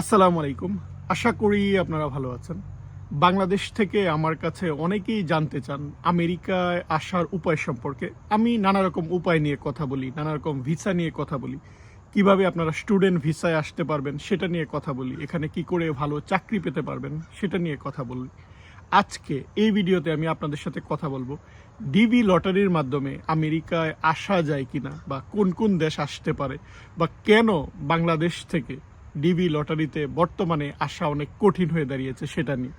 আসসালামু আলাইকুম। আশা করি আপনারা ভালো আছেন। বাংলাদেশ থেকে আমার কাছে অনেকেই জানতে চান আমেরিকায় আসার উপায় সম্পর্কে। আমি নানা রকম উপায় নিয়ে কথা বলি নানা রকম ভিসা নিয়ে কথা বলি। কীভাবে আপনারা স্টুডেন্ট ভিসায় আসতে পারবেন সেটা নিয়ে কথা বলি। এখানে কি করে ভালো চাকরি পেতে পারবেন সেটা নিয়ে কথা বলি। আজকে এই ভিডিওতে আমি আপনাদের সাথে কথা বলব, ডিবি লটারির মাধ্যমে আমেরিকায় আসা যায় কিনা বা কোন কোন দেশ আসতে পারে বা কেন বাংলাদেশ থেকে ডিবি লটারিতে বর্তমানে আসা অনেক কঠিন হয়ে দাঁড়িয়েছে সেটা নিয়ে।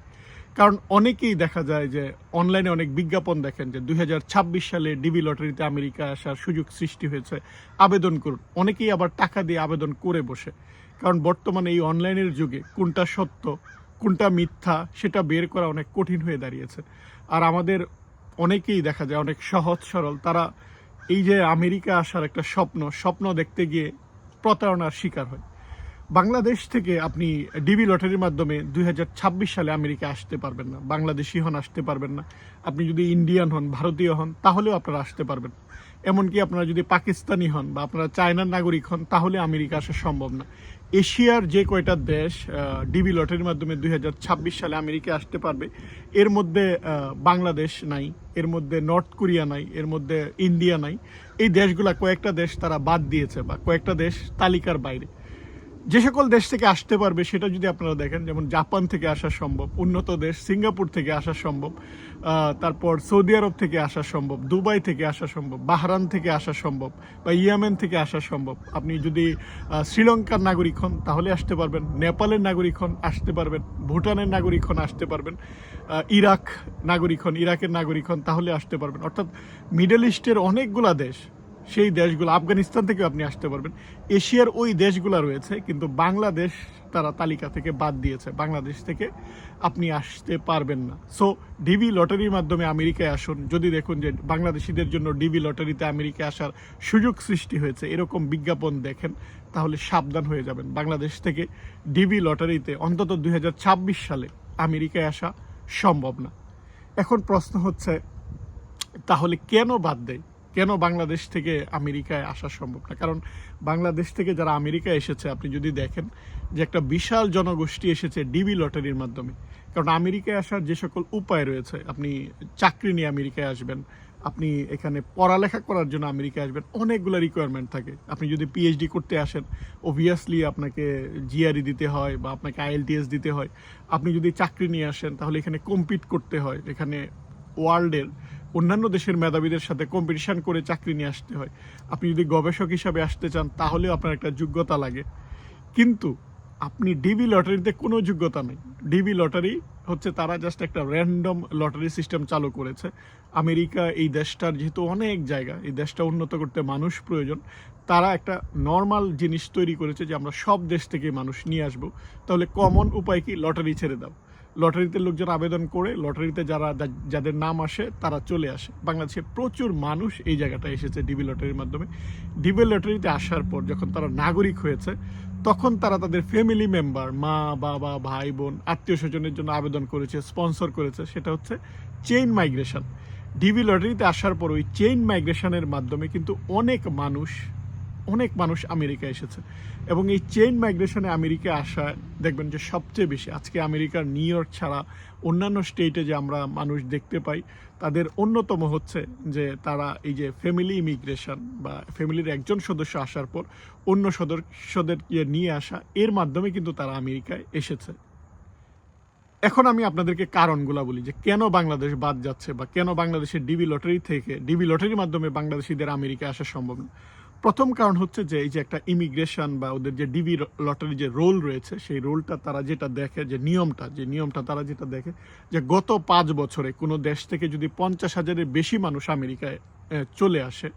কারণ অনেকেই দেখা যায় যে অনলাইনে অনেক বিজ্ঞাপন দেখেন যে দু হাজার ছাব্বিশ সালে ডিবি লটারিতে আমেরিকা আসার সুযোগ সৃষ্টি হয়েছে, আবেদন করুন। অনেকেই আবার টাকা দিয়ে আবেদন করে বসে। কারণ বর্তমানে এই অনলাইনের যুগে কোনটা সত্য, কোনটা মিথ্যা, সেটা বের করা অনেক কঠিন হয়ে দাঁড়িয়েছে। আর আমাদের অনেকেই দেখা যায়, অনেক সহজ সরল, তারা এই যে আমেরিকা আসার একটা স্বপ্ন স্বপ্ন দেখতে গিয়ে প্রতারণার শিকার হয়। বাংলাদেশ থেকে আপনি ডিবি লটারির মাধ্যমে দুই হাজার ছাব্বিশ সালে আমেরিকা আসতে পারবেন না, বাংলাদেশি হন, আসতে পারবেন না। আপনি যদি ইন্ডিয়ান হন, ভারতীয় হন, তাহলেও আপনারা আসতে পারবেন। এমনকি আপনারা যদি পাকিস্তানি হন বা আপনারা চায়নার নাগরিক হন, তাহলে আমেরিকা আসা সম্ভব না। এশিয়ার যে কয়টা দেশ ডিবি লটারির মাধ্যমে দুই হাজার ছাব্বিশ সালে আমেরিকা আসতে পারবে, এর মধ্যে বাংলাদেশ নাই, এর মধ্যে নর্থ কোরিয়া নাই, এর মধ্যে ইন্ডিয়া নাই। এই দেশগুলা কয়েকটা দেশ তারা বাদ দিয়েছে বা কয়েকটা দেশ তালিকার বাইরে। যে সকল দেশ থেকে আসতে পারবে, সেটা যদি আপনারা দেখেন, যেমন জাপান থেকে আসা সম্ভব, উন্নত দেশ, সিঙ্গাপুর থেকে আসা সম্ভব তারপর সৌদি আরব থেকে আসা সম্ভব, দুবাই থেকে আসা সম্ভব বাহরান থেকে আসা সম্ভব, বা ইয়ামেন থেকে আসা সম্ভব। আপনি যদি শ্রীলঙ্কার নাগরিক হন, তাহলে আসতে পারবেন, নেপালের নাগরিক হন, আসতে পারবেন, ভুটানের নাগরিক হন, আসতে পারবেন ইরাক নাগরিক হন, ইরাকের নাগরিক হন, তাহলে আসতে পারবেন। অর্থাৎ মিডল ইস্টের অনেকগুলা দেশ সেই দেশগুলো, আফগানিস্তান থেকে আপনি আসতে পারবেন। এশিয়ার ওই দেশগুলো রয়েছে, কিন্তু বাংলাদেশ তারা তালিকা থেকে বাদ দিয়েছে। বাংলাদেশ থেকে আপনি আসতে পারবেন না। সো ডিবি লটারির মাধ্যমে আমেরিকায় আসুন। যদি দেখুন যে বাংলাদেশিদের জন্য ডিবি লটারিতে আমেরিকায় আসার সুযোগ সৃষ্টি হয়েছে, এরকম বিজ্ঞাপন দেখেন, তাহলে সাবধান হয়ে যাবেন। বাংলাদেশ থেকে ডিবি লটারিতে অন্তত দু হাজার ছাব্বিশ সালে আমেরিকায় আসা সম্ভব না। এখন প্রশ্ন হচ্ছে, তাহলে কেন বাদ দেয়? কেন বাংলাদেশ থেকে আমেরিকায় আসা সম্ভব না? কারণ বাংলাদেশ থেকে যারা আমেরিকায় এসেছে, আপনি যদি দেখেন যে একটা বিশাল জনগোষ্ঠী এসেছে ডিবি লটারির মাধ্যমে। কারণ আমেরিকায় আসার যে সকল উপায় রয়েছে, আপনি চাকরি নিয়ে আমেরিকায় আসবেন, আপনি এখানে পড়ালেখা করার জন্য আমেরিকায় আসবেন, অনেকগুলো রিকোয়ারমেন্ট থাকে। আপনি যদি পিএইচডি করতে আসেন অবভিয়াসলি আপনাকে জিআরই দিতে হয় বা আপনাকে আইএলটিএস দিতে হয়। আপনি যদি চাকরি নিয়ে আসেন, তাহলে এখানে কম্পিট করতে হয়, এখানে ওয়ার্ল্ডের অন্যান্য দেশের মেধাবীদের সাথে কম্পিটিশান করে চাকরি নিয়ে আসতে হয়। আপনি যদি গবেষক হিসাবে আসতে চান, তাহলেও আপনার একটা যোগ্যতা লাগে। কিন্তু আপনি ডিবি লটারিতে কোনো যোগ্যতা নেই। ডিবি লটারি হচ্ছে তারা জাস্ট একটা র্যান্ডম লটারি সিস্টেম চালু করেছে। আমেরিকা এই দেশটার যেহেতু অনেক জায়গা, এই দেশটা উন্নত করতে মানুষ প্রয়োজন। তারা একটা নর্মাল জিনিস তৈরি করেছে যে আমরা সব দেশ থেকে মানুষ নিয়ে আসব। তাহলে কমন উপায় কি? লটারি ছেড়ে দাও। লটারিতে লোকজন আবেদন করে, লটারিতে যারা যাদের নাম আসে, তারা চলে আসে। বাংলাদেশে প্রচুর মানুষ এই জায়গাটা এসেছে ডিবি লটারির মাধ্যমে। ডিবি লটারিতে আসার পর যখন তারা নাগরিক হয়েছে, তখন তারা তাদের ফ্যামিলি মেম্বার মা, বাবা, ভাই, বোন, আত্মীয় স্বজনের জন্য আবেদন করেছে স্পন্সর করেছে। সেটা হচ্ছে চেইন মাইগ্রেশন ডিবি লটারিতে আসার পর ওই চেইন মাইগ্রেশনের মাধ্যমে কিন্তু অনেক মানুষ অনেক মানুষ আমেরিকা এসেছে। এবং এই চেইন মাইগ্রেশনে আমেরিকা আসা, দেখবেন যে সবচেয়ে বেশি, আজকে আমেরিকার নিউ ইয়র্ক ছাড়া অন্যান্য স্টেটে যে আমরা মানুষ দেখতে পাই, তাদের অন্যতম হচ্ছে যে তারা এই যে ফ্যামিলি ইমিগ্রেশন বা ফ্যামিলির একজন সদস্য আসার পর অন্য সদস্যদের নিয়ে আসা, এর মাধ্যমে কিন্তু তারা আমেরিকায় এসেছে। এখন আমি আপনাদেরকে কারণগুলো বলি যে কেন বাংলাদেশ বাদ যাচ্ছে বা কেন বাংলাদেশের ডিবি লটারি থেকে ডিবি লটারির মাধ্যমে বাংলাদেশিদের আমেরিকা আসা সম্ভব না। প্রথম কারণ হচ্ছে যে এই যে একটা ইমিগ্রেশন বা ওদের যে ডিবি লটারি যে রোল রয়েছে, সেই রোলটা তারা যেটা দেখে, যে নিয়মটা যে নিয়মটা তারা যেটা দেখে, যে গত পাঁচ বছরে কোনো দেশ থেকে যদি পঞ্চাশ হাজারের বেশি মানুষ আমেরিকায় চলে আসে,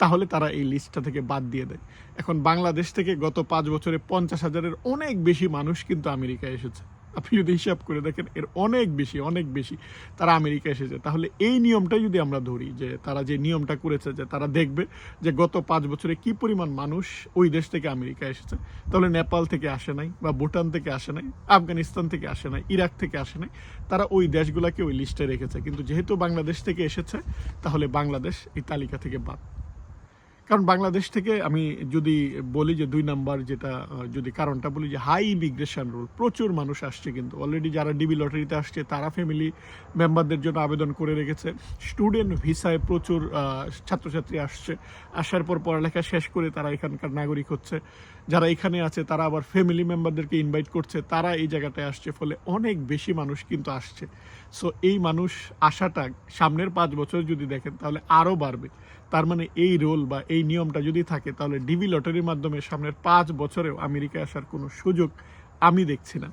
তাহলে তারা এই লিস্টটা থেকে বাদ দিয়ে দেয়। এখন বাংলাদেশ থেকে গত পাঁচ বছরে পঞ্চাশ হাজারের অনেক বেশি মানুষ কিন্তু আমেরিকায় এসেছে। আপনি যদি হিসাব করে দেখেন, এর অনেক বেশি অনেক বেশি তারা আমেরিকা এসেছে। তাহলে এই নিয়মটা যদি আমরা ধরি, যে তারা যে নিয়মটা করেছে, যে তারা দেখবে যে গত পাঁচ বছরে কি পরিমাণ মানুষ ওই দেশ থেকে আমেরিকা এসেছে, তাহলে নেপাল থেকে আসে নাই বা ভুটান থেকে আসে নাই, আফগানিস্তান থেকে আসে নাই, ইরাক থেকে আসে নাই, তারা ওই দেশগুলোকে ওই লিস্টে রেখেছে। কিন্তু যেহেতু বাংলাদেশ থেকে এসেছে, তাহলে বাংলাদেশ এই তালিকা থেকে বাদ। কারণ বাংলাদেশ থেকে আমি যদি বলি যে দুই নাম্বার যেটা যদি কারণটা বলি যে হাই ইমিগ্রেশন রুল প্রচুর মানুষ আসছে কিন্তু। অলরেডি যারা ডিবি লটারিতে আসছে, তারা ফ্যামিলি মেম্বারদের জন্য আবেদন করে রেখেছে। স্টুডেন্ট ভিসায় প্রচুর ছাত্রছাত্রী আসছে। আসার পর পড়ালেখা শেষ করে তারা এখানকার নাগরিক হচ্ছে। যারা এখানে আছে, তারা আবার ফ্যামিলি মেম্বারদেরকে ইনভাইট করছে। তারা এই জায়গাটায় আসছে, ফলে অনেক বেশি মানুষ কিন্তু আসছে। সো এই মানুষ আসাটা সামনের পাঁচ বছর যদি দেখেন, তাহলে আরও বাড়বে। তার মানে এই রোল বা এই নিয়মটা যদি থাকে, তাহলে ডিবি লটারির মাধ্যমে সামনের পাঁচ বছরেও আমেরিকায় আসার কোনো সুযোগ আমি দেখছি না।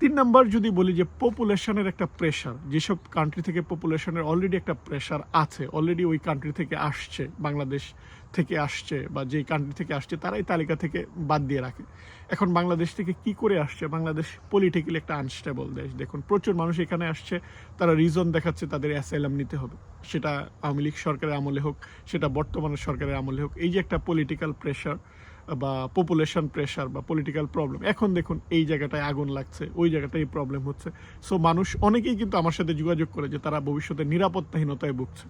তিন নাম্বার যদি বলি যে পপুলেশনের একটা প্রেশার যেসব কান্ট্রি থেকে পপুলেশনের অলরেডি একটা প্রেশার আছে অলরেডি ওই কান্ট্রি থেকে আসছে, বাংলাদেশ থেকে আসছে বা যেই কান্ট্রি থেকে আসছে তারা এই তালিকা থেকে বাদ দিয়ে রাখে। এখন বাংলাদেশ থেকে কি করে আসছে? বাংলাদেশ পলিটিক্যালি একটা আনস্টেবল দেশ। দেখুন, প্রচুর মানুষ এখানে আসছে, তারা রিজন দেখাচ্ছে তাদের অ্যাসাইলাম নিতে হবে। সেটা আওয়ামী লীগ সরকারের আমলে হোক, সেটা বর্তমানের সরকারের আমলে হোক, এই যে একটা পলিটিক্যাল প্রেশার বা পপুলেশন প্রেশার বা পলিটিক্যাল প্রবলেম এখন দেখুন, এই জায়গাটায় আগুন লাগছে, ওই জায়গাটায় প্রবলেম হচ্ছে। সো মানুষ অনেকেই কিন্তু আমার সাথে যোগাযোগ করে যে তারা ভবিষ্যতে নিরাপত্তাহীনতায় ভুগছে।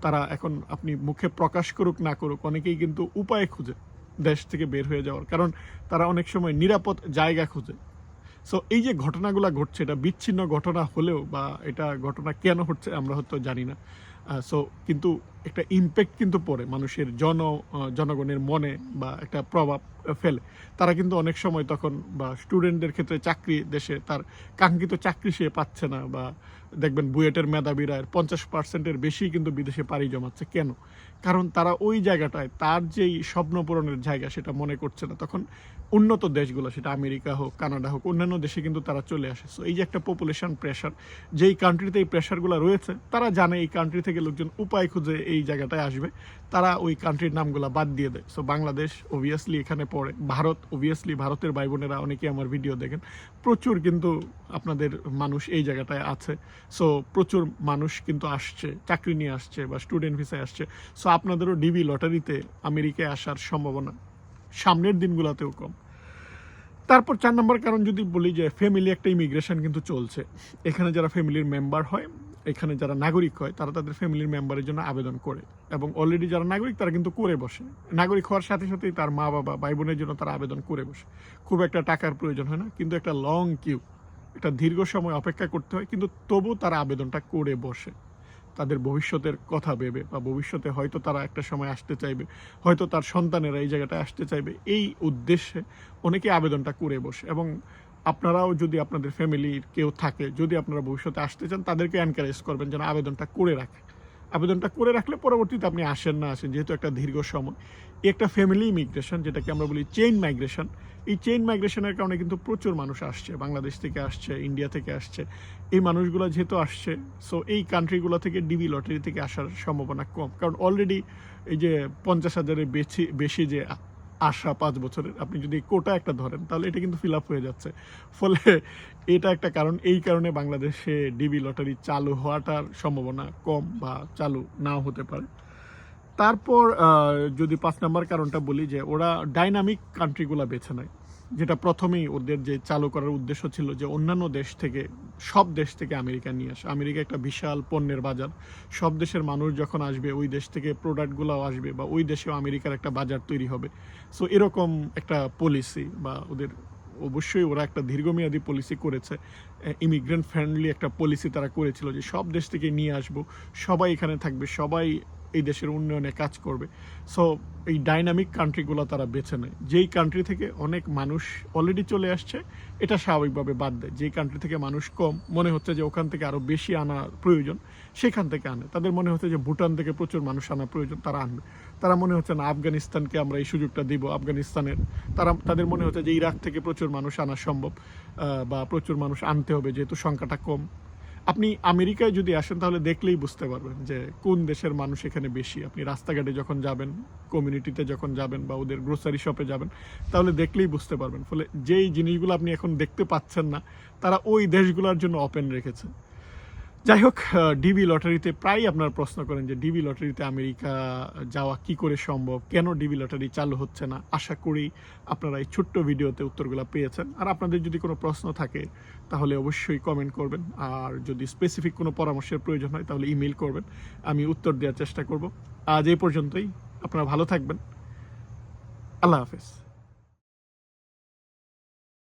তারা এখন আপনি মুখে প্রকাশ করুক, না করুক, অনেকেই কিন্তু উপায় খুঁজে দেশ থেকে বের হয়ে যাওয়ার। কারণ তারা অনেক সময় নিরাপদ জায়গা খুঁজে। সো এই যে ঘটনাগুলো ঘটছে, এটা বিচ্ছিন্ন ঘটনা হলেও বা এটা ঘটনা কেন হচ্ছে আমরা হয়তো জানি না। সো কিন্তু একটা ইম্প্যাক্ট কিন্তু পড়ে। মানুষের জন জনগণের মনে বা একটা প্রভাব ফেলে। তারা কিন্তু অনেক সময় তখন বা স্টুডেন্টদের ক্ষেত্রে চাকরি দেশে তার কাঙ্ক্ষিত চাকরি সে পাচ্ছে না বা দেখবেন বুয়েটের মেধাবীরা পঞ্চাশ পার্সেন্টের বেশি কিন্তু বিদেশে পাড়ি জমাচ্ছে। কেন? কারণ তারা ওই জায়গাটায় তার যেই স্বপ্ন পূরণের জায়গা সেটা মনে করছে না। তখন উন্নত দেশগুলো, সেটা আমেরিকা হোক, কানাডা হোক, অন্যান্য দেশে কিন্তু তারা চলে আসে। সো এই যে একটা পপুলেশন প্রেশার যেই কান্ট্রিতে এই প্রেশারগুলো রয়েছে, তারা জানে এই কান্ট্রি থেকে লোকজন উপায় খুঁজে, এই জায়গাটায় আসবে। তারা ওই কান্ট্রির নামগুলো বাদ দিয়ে দেয়। সো বাংলাদেশ অবভিয়াসলি এখানে পড়ে। ভারত অবভিয়াসলি ভারতের ভাই বোনেরা অনেকে আমার ভিডিও দেখেন। প্রচুর কিন্তু আপনাদের মানুষ এই জায়গাটায় আছে। সো প্রচুর মানুষ কিন্তু আসছে, চাকরি নিয়ে আসছে বা স্টুডেন্ট ভিসায় আসছে। সো আপনাদেরও ডিবি লটারিতে আমেরিকায় আসার সম্ভাবনা সামনের দিনগুলোতেও কম। তারপর চার নম্বর কারণ যদি বলি যে ফ্যামিলি একটা ইমিগ্রেশন কিন্তু চলছে। এখানে যারা ফ্যামিলির মেম্বার হয় এখানে যারা নাগরিক হয়, তারা তাদের ফ্যামিলির মেম্বারের জন্য আবেদন করে। এবং অলরেডি যারা নাগরিক, তারা কিন্তু করে বসে। নাগরিক হওয়ার সাথে সাথেই তার মা বাবা ভাই বোনের জন্য তারা আবেদন করে বসে। খুব একটা টাকার প্রয়োজন হয় না, কিন্তু একটা লং কিউ একটা দীর্ঘ সময় অপেক্ষা করতে হয়, কিন্তু তবু তারা আবেদনটা করে বসে। তাদের ভবিষ্যতের কথা ভেবে, বা ভবিষ্যতে হয়তো তারা একটা সময় আসতে চাইবে, হয়তো তার সন্তানেরা এই জায়গাটায় আসতে চাইবে, এই উদ্দেশ্যে অনেকে আবেদনটা করে বসে। এবং আপনারাও যদি আপনাদের ফ্যামিলির কেউ থাকে, যদি আপনারা ভবিষ্যতে আসতে চান, তাদেরকে এনকারেজ করবেন যেন আবেদনটা করে রাখে। আবেদনটা করে রাখলে পরবর্তীতে আপনি আসেন না আসেন, যেহেতু একটা দীর্ঘ সময়। একটা ফ্যামিলি ইমিগ্রেশন যেটাকে আমরা বলি চেইন মাইগ্রেশন এই চেইন মাইগ্রেশনের কারণে কিন্তু প্রচুর মানুষ আসছে। বাংলাদেশ থেকে আসছে ইন্ডিয়া থেকে আসছে। এই মানুষগুলো যেহেতু আসছে সো এই কান্ট্রিগুলো থেকে ডিবি লটারি থেকে আসার সম্ভাবনা কম। কারণ অলরেডি এই যে পঞ্চাশ হাজারের বেশি বেশি যে আ- আসা পাঁচ বছরের। আপনি যদি কোটা একটা ধরেন, তাহলে এটা কিন্তু ফিল আপ হয়ে যাচ্ছে। ফলে এটা একটা কারণ। এই কারণে বাংলাদেশে ডিবি লটারি চালু হওয়াটার সম্ভাবনা কম বা চালু নাও হতে পারে। তারপর যদি পাঁচ নাম্বার কারণটা বলি যে, ওরা ডাইনামিক কান্ট্রিগুলো বেছে নেয়। যেটা প্রথমেই ওদের যে চালু করার উদ্দেশ্য ছিল যে অন্যান্য দেশ থেকে, সব দেশ থেকে আমেরিকা নিয়ে আসে। আমেরিকা একটা বিশাল পণ্যের বাজার। সব দেশের মানুষ যখন আসবে, ওই দেশ থেকে প্রোডাক্টগুলোও আসবে বা ওই দেশেও আমেরিকার একটা বাজার তৈরি হবে। সো এরকম একটা পলিসি বা ওদের অবশ্যই ওরা একটা দীর্ঘমেয়াদী পলিসি করেছে। ইমিগ্রেন্ট ফ্রেন্ডলি একটা পলিসি তারা করেছিল যে সব দেশ থেকে নিয়ে আসব, সবাই এখানে থাকবে, সবাই এই দেশের উন্নয়নে কাজ করবে। সো এই ডাইনামিক কান্ট্রিগুলো তারা বেছে নেয়। যেই কান্ট্রি থেকে অনেক মানুষ অলরেডি চলে আসছে, এটা স্বাভাবিকভাবে বাদ দেয়। যেই কান্ট্রি থেকে মানুষ কম, মনে হচ্ছে যে ওখান থেকে আরও বেশি আনা প্রয়োজন, সেখান থেকে আনে। তাদের মনে হচ্ছে যে ভুটান থেকে প্রচুর মানুষ আনা প্রয়োজন, তারা আনবে। তারা মনে হচ্ছে না, আফগানিস্তানকে আমরা এই সুযোগটা দিব, আফগানিস্তানের। তারা, তাদের মনে হচ্ছে যে ইরাক থেকে প্রচুর মানুষ আনা সম্ভব বা প্রচুর মানুষ আনতে হবে, যেহেতু সংখ্যাটা কম। আপনি আমেরিকায় যদি আসেন, তাহলে দেখলেই বুঝতে পারবেন যে কোন দেশের মানুষ এখানে বেশি। আপনি রাস্তাঘাটে যখন যাবেন কমিউনিটিতে যখন যাবেন বা ওদের গ্রোসারি শপে যাবেন, তাহলে দেখলেই বুঝতে পারবেন। ফলে যেই জিনিসগুলো আপনি এখন দেখতে পাচ্ছেন না, তারা ওই দেশগুলোর জন্য ওপেন রেখেছে। যাই হোক ডিবি লটারিতে প্রায় আপনার প্রশ্ন করেন যে ডিবি লটারিতে আমেরিকা যাওয়া কি করে সম্ভব? কেন ডিবি লটারি চালু হচ্ছে না? আশা করি আপনারা এই ছোট্ট ভিডিওতে উত্তরগুলো পেয়েছেন। আর আপনাদের যদি কোনো প্রশ্ন থাকে, তাহলে অবশ্যই কমেন্ট করবেন। আর যদি স্পেসিফিক কোনো পরামর্শের প্রয়োজন হয়, তাহলে ইমেল করবেন। আমি উত্তর দেওয়ার চেষ্টা করব। আজ এই পর্যন্তই। আপনারা ভালো থাকবেন। আল্লাহ হাফেজ।